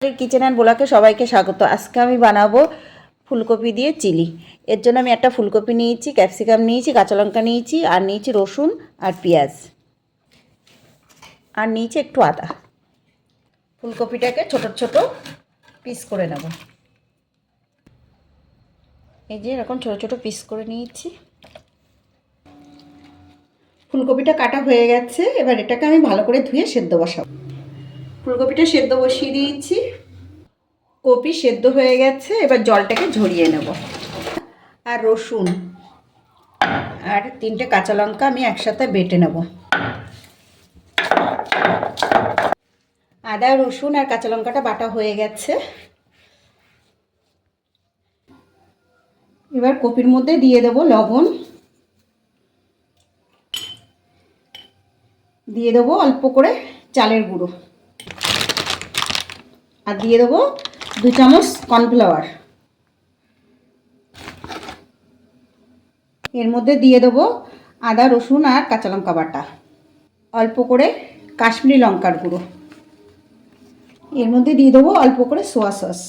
Kitchen and বোলাকে সবাইকে স্বাগত। আজকে আমি বানাবো ফুলকপি দিয়ে চিলি। এর জন্য আমি একটা ফুলকপি নিয়েছি ক্যাপসিকাম নিয়েছি, কাঁচা লঙ্কা নিয়েছি, আর নিয়েছি রসুন আর পেঁয়াজ। আর নিয়েছি একটু আদা। ফুলকপিটাকে ছোট ছোট পিস করে নেব। এই যে এরকম ছোট ছোট পিস করে নিয়েছি। ফুলকপিটা কাটা হয়ে গেছে, এবার এটাকে আমি ভালো করে ধুয়ে সেদ্ধ বসাবো। ফুলকপিটা সেদ্ধ বসিয়ে দিয়েছি। কপি সেদ্ধ হয়ে গেছে, এবার জলটাকে ঝরিয়ে নেব। আর রসুন আর তিনটে কাঁচা লঙ্কা আমি একসাথে বেটে নেব। আদা, রসুন আর কাঁচা লঙ্কাটা বাটা হয়ে গেছে। এবার কপির মধ্যে দিয়ে দেবো লবণ। দিয়ে দেবো অল্প করে চালের গুঁড়ো। আর দিয়ে দেবো দু চামচ কর্নফ্লাওয়ার। এর মধ্যে দিয়ে দেবো আদা, রসুন আর কাঁচা লঙ্কা বাটা। অল্প করে কাশ্মীরি লঙ্কার গুঁড়ো। এর মধ্যে দিয়ে দেবো অল্প করে সোয়া সস।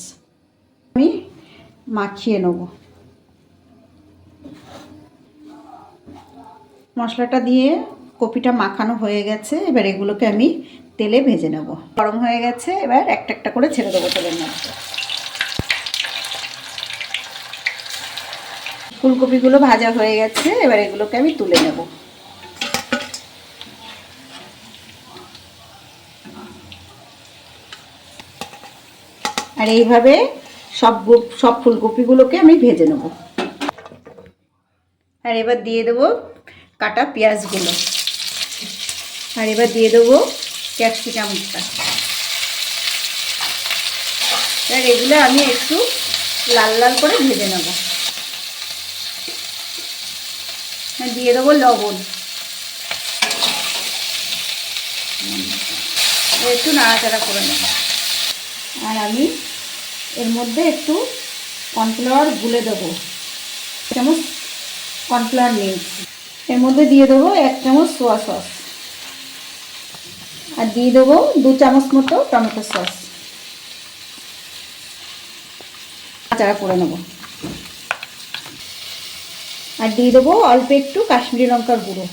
আমি মাখিয়ে নেব। মশলাটা দিয়ে কপিটা মাখানো হয়ে গেছে, এবার এগুলোকে আমি তেলে ভেজে নেব। গরম হয়ে গেছে, এবার একটা একটা করে ছেড়ে দেবো তেলের মধ্যে। ফুলকপিগুলো ভাজা হয়ে গেছে, এবার এগুলোকে আমি তুলে নেব। আর এইভাবে সব সব ফুলকপিগুলোকে আমি ভেজে নেব। আর এবার দিয়ে দেবো কাটা পেঁয়াজগুলো। আর এবার দিয়ে দেবো ক্যাপসিকামটা এবার এগুলো আমি একটু লাল লাল করে ভেজে নেব। আর দিয়ে দেবো লবণ। একটু নাড়াচাড়া করে নেব। আর আমি এর মধ্যে একটু কর্নফ্লাওয়ার গুলে দেবো। চামচ কর্নফ্লাওয়ার নিয়েছি। এর মধ্যে দিয়ে দেবো এক চামচ সোয়া সস। আর দিয়ে দেবো দু চামচ মতো টমেটো সস। আচারা করে নেব। আর দিয়ে দেবো অল্প একটু কাশ্মীরি লঙ্কার গুঁড়ো।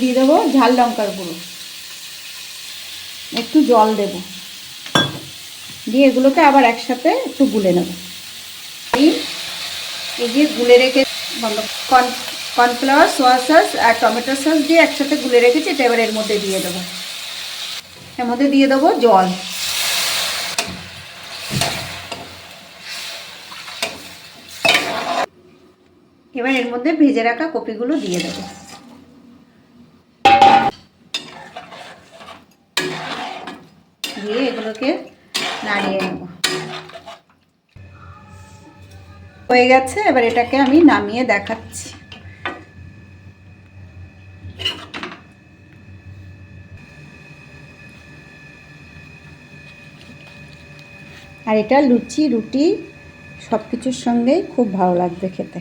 দিয়ে দেবো ঝাল লঙ্কার গুঁড়ো। একটু জল দেব। দিয়ে এগুলোকে আবার একসাথে একটু গুলে নেব। এই যে গুলে রেখে কর্ন কর্নফ্লাওয়ার, সোয়া সস আর টমেটো সস দিয়ে একসাথে গুলে রেখেছি, এটা এবার এর মধ্যে দিয়ে দেবো। এর মধ্যে দিয়ে দেবো জল। এবার এর মধ্যে ভেজে রাখা কপিগুলো দিয়ে দেবো। দিয়ে এগুলোকে নাড়িয়ে নেব। হয়ে গেছে, এবার এটাকে আমি নামিয়ে দেখাচ্ছি। আর এটা লুচি রুটি সব কিছুর সঙ্গেই খুব ভালো লাগবে খেতে।